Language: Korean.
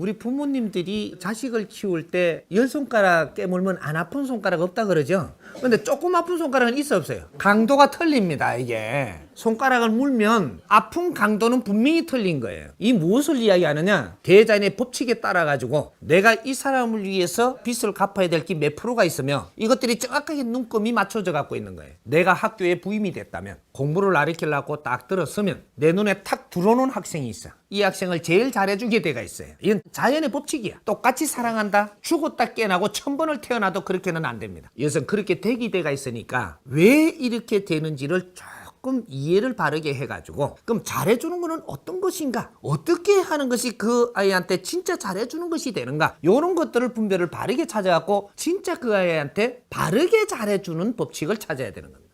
우리 부모님들이 자식을 키울 때 열 손가락 깨물면 안 아픈 손가락 없다 그러죠. 근데 조금 아픈 손가락은 있어 없어요. 강도가 틀립니다 이게. 손가락을 물면 아픈 강도는 분명히 틀린 거예요. 이 무엇을 이야기하느냐? 대자연의 법칙에 따라 가지고 내가 이 사람을 위해서 빚을 갚아야 될 게 몇 프로가 있으며 이것들이 정확하게 눈금이 맞춰져 갖고 있는 거예요. 내가 학교에 부임이 됐다면 공부를 가르치려고 딱 들었으면 내 눈에 탁 들어오는 학생이 있어. 이 학생을 제일 잘해주게 돼가 있어요. 이건 자연의 법칙이야. 똑같이 사랑한다. 죽었다 깨나고 천 번을 태어나도 그렇게는 안 됩니다. 이것은 그렇게 되기 돼가 있으니까 왜 이렇게 되는지를 조금 이해를 바르게 해가지고 그럼 잘해주는 거는 어떤 것인가? 어떻게 하는 것이 그 아이한테 진짜 잘해주는 것이 되는가? 이런 것들을 분별을 바르게 찾아갖고 진짜 그 아이한테 바르게 잘해주는 법칙을 찾아야 되는 겁니다.